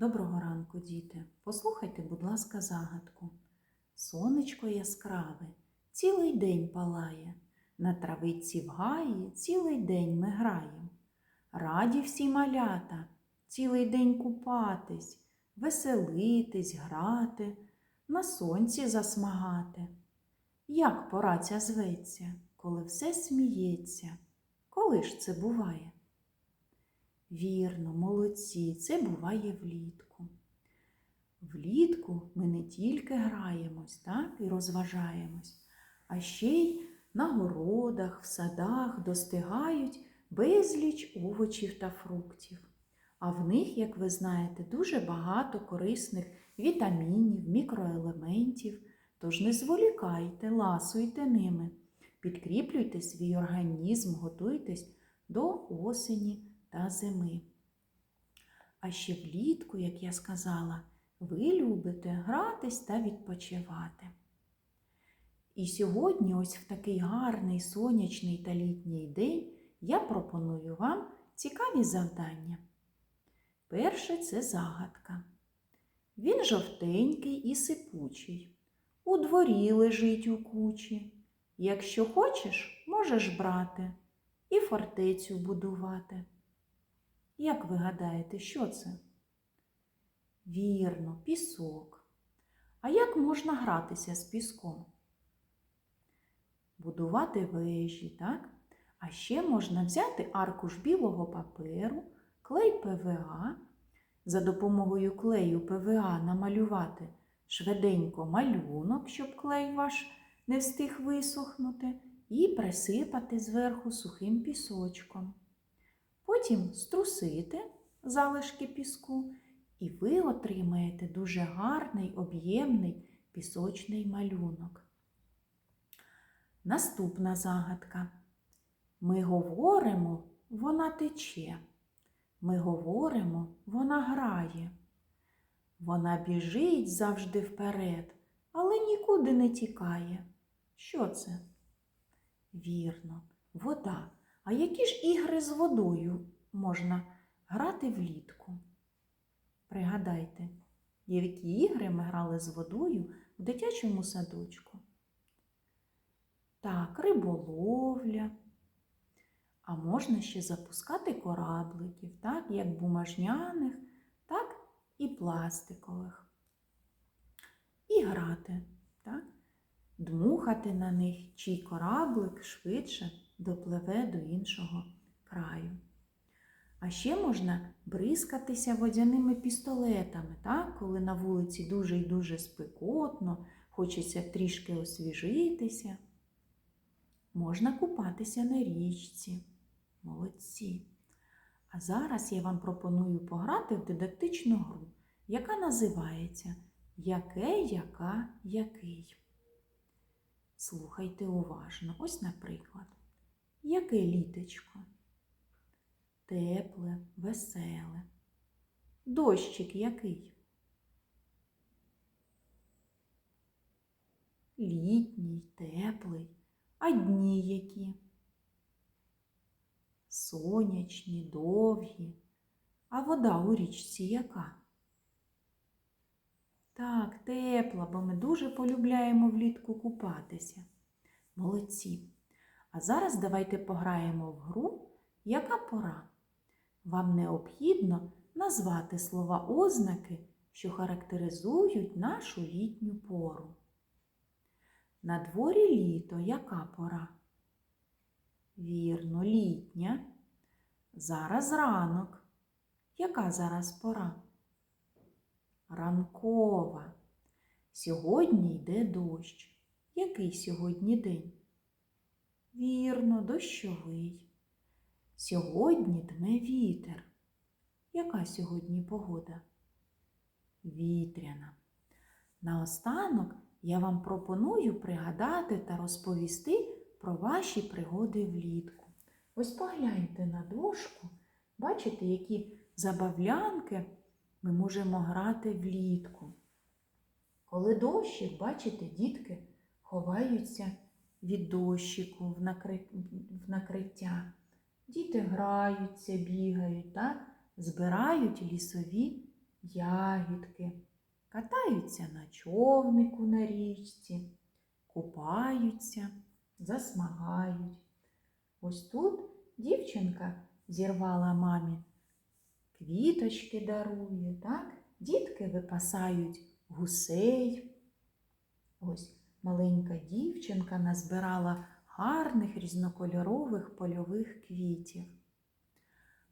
Доброго ранку, діти. Послухайте, будь ласка, загадку. Сонечко яскраве, цілий день палає, на травиці в гаї цілий день ми граємо. Раді всі малята, цілий день купатись, веселитись, грати, на сонці засмагати. Як пора ця зветься, коли все сміється? Коли ж це буває? Вірно, молодці, це буває влітку. Влітку ми не тільки граємось так, і розважаємось, а ще й на городах, в садах достигають безліч овочів та фруктів. А в них, як ви знаєте, дуже багато корисних вітамінів, мікроелементів. Тож не зволікайте, ласуйте ними, підкріплюйте свій організм, готуйтесь до осені та зими. А ще влітку, як я сказала, ви любите гратись та відпочивати. І сьогодні, ось в такий гарний сонячний та літній день, я пропоную вам цікаві завдання. Перше це загадка. Він жовтенький і сипучий, у дворі лежить у кучі. Якщо хочеш, можеш брати і фортецю будувати. Як ви гадаєте, що це? Вірно, пісок. А як можна гратися з піском? Будувати вежі, так? А ще можна взяти аркуш білого паперу, клей ПВА. За допомогою клею ПВА намалювати швиденько малюнок, щоб клей ваш не встиг висохнути, і присипати зверху сухим пісочком. Потім струсити залишки піску, і ви отримаєте дуже гарний об'ємний пісочний малюнок. Наступна загадка. Ми говоримо, вона тече. Ми говоримо, вона грає. Вона біжить завжди вперед, але нікуди не тікає. Що це? Вірно, вода. А які ж ігри з водою можна грати влітку? Пригадайте, які ігри ми грали з водою в дитячому садочку? Так, риболовля. А можна ще запускати корабликів, так, як бумажняних, так і пластикових. І грати, так? дмухати на них, чий кораблик швидше допливе до іншого краю. А ще можна бризкатися водяними пістолетами, так? коли на вулиці дуже і дуже спекотно, хочеться трішки освіжитися. Можна купатися на річці. Молодці. А зараз я вам пропоную пограти в дидактичну гру, яка називається Яке, яка, який. Слухайте уважно. Ось, наприклад, яке літечко? Тепле, веселе. Дощик який? Літній, теплий, а дні які? Сонячні, довгі. А вода у річці яка? Так, тепла, бо ми дуже полюбляємо влітку купатися. Молодці. А зараз давайте пограємо в гру, яка пора. Вам необхідно назвати слова ознаки, що характеризують нашу літню пору. На дворі літо яка пора? Вірно, літня. Зараз ранок. Яка зараз пора? Ранкова. Сьогодні йде дощ. Який сьогодні день? Вірно, дощовий. Сьогодні дме вітер. Яка сьогодні погода? Вітряна. Наостанок я вам пропоную пригадати та розповісти про ваші пригоди влітку. Ось погляньте на дошку, бачите, які забавлянки ми можемо грати влітку. Коли дощик, бачите, дітки ховаються від дощику в, накри... в накриття. Діти граються, бігають, так? збирають лісові ягідки, катаються на човнику на річці, купаються, засмагають. Ось тут дівчинка зірвала мамі квіточки дарує, так? Дітки випасають гусей. Ось маленька дівчинка назбирала гарних різнокольорових польових квітів.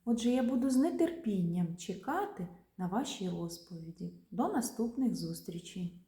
Отже, я буду з нетерпінням чекати на ваші розповіді. До наступних зустрічей!